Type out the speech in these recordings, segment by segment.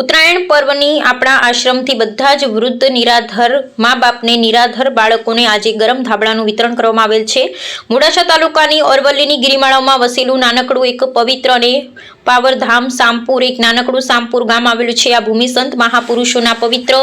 ઉત્તરાયણ પર્વની આપણા આશ્રમથી બધા જ વૃદ્ધ નિરાધર મા બાપને નિરાધર બાળકોને આજે ગરમ ધાબળાનું વિતરણ કરવામાં આવેલ છે. મોડાસા તાલુકાની અરવલ્લીની ગિરિમાળામાં વસેલું નાનકડું એક પવિત્ર અને પાવરધામ, સામપુર, એક નાનકડું સામપુર ગામ આવેલું છે. આ ભૂમિ સંત મહાપુરુષોના પવિત્ર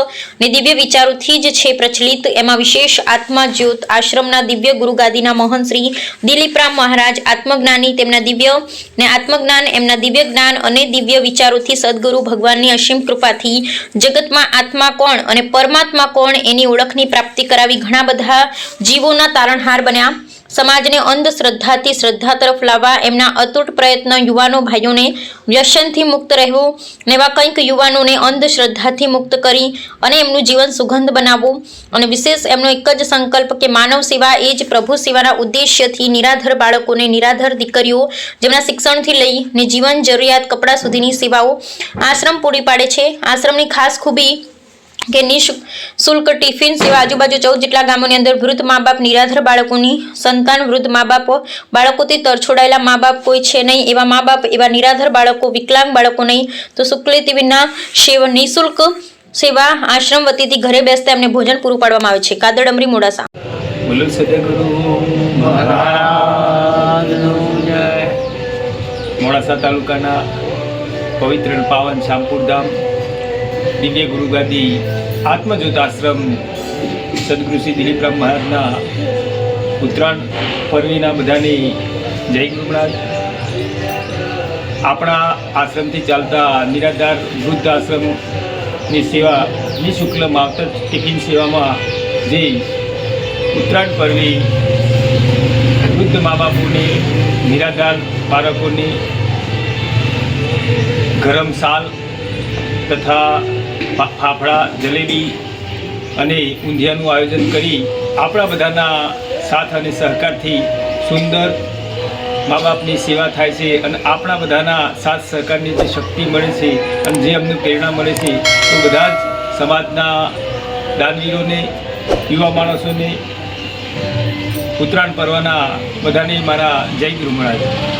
ને દિવ્ય વિચારોથી જ છે પ્રચલિત. એમાં વિશેષ આત્મા જ્યોત આશ્રમના દિવ્ય ગુરુગાદીના મોહન શ્રી દિલીપરામ મહારાજ, આત્મજ્ઞાની, તેમના દિવ્ય ને આત્મજ્ઞાન, એમના દિવ્ય જ્ઞાન અને દિવ્ય વિચારોથી સદગુરુ ભગવાનની અસીમ કૃપાથી જગતમાં આત્મા કોણ અને પરમાત્મા કોણ એની ઓળખની પ્રાપ્તિ કરાવી ઘણા બધા જીવોના તારણહાર બન્યા. સમાજને અંધશ્રદ્ધાથી શ્રદ્ધા તરફ લાવવા એમના અતૂટ પ્રયત્ન યુવાનો ભાઈઓને વ્યસનથી મુક્ત રહેવું ને એવા કંઈક યુવાનોને અંધશ્રદ્ધાથી મુક્ત કરી અને એમનું જીવન સુગંધ બનાવવું. અને વિશેષ એમનો એક જ સંકલ્પ કે માનવ સેવા એ જ પ્રભુ સેવાના ઉદ્દેશ્યથી નિરાધર બાળકોને નિરાધર દીકરીઓ જેમના શિક્ષણથી લઈને જીવન જરૂરિયાત કપડાં સુધીની સેવાઓ આશ્રમ પૂરી પાડે છે. આશ્રમની ખાસ ખૂબી કે નિઃશુલ્ક ટિફિન સેવા આજુબાજુ ચૌદ જેટલા ગામોની અંદર વૃદ્ધ મા બાપ નિરાધર બાળકોની સંતાન, વૃદ્ધ મા બાપ બાળકોથી તરછોડાયેલા મા બાપ કોઈ છે નહીં. એવા મા બાપ એવા નિરાધર બાળકો, વિકલાંગ બાળકો નહીં. તો શુક્લ ટીવીના સેવા નિઃશુલ્ક સેવા આશ્રમ વતીથી ઘરે બેસતા એમને ભોજન પૂરું પાડવામાં આવે છે. કાદડ અમરી, મોડાસા. મોડાસા તાલુકાના પવિત્ર પાવન શામપુર ધામ દિવ્ય ગુરુગાદી આત્મજ્યોત આશ્રમ સદગુરુ શ્રી દિલીપરામ મહારાજના ઉત્તરાયણ પર્વીના બધાની જય ગુરુ આપણા આશ્રમથી ચાલતા નિરાધાર વૃદ્ધ આશ્રમની સેવા નિઃશુલ્ક માવતર ટિફિન સેવામાં જે ઉત્તરાયણ પર્વી વૃદ્ધ મા બાપુની નિરાધાર બાળકોની ગરમ સાલ તથા ફાફડા, જલેબી અને ઊંધિયાનું આયોજન કરી આપણા બધાના સાથ અને સહકારથી સુંદર મા બાપની સેવા થાય છે અને આપણા બધાના સાથ સહકારની જે શક્તિ મળે છે અને જે અમને પ્રેરણા મળે છે, તો બધા જ સમાજના દાનવીરોને, યુવા માણસોને ઉત્તરાયણ પર્વના બધાને મારા જય ગુરુ મહારાજ.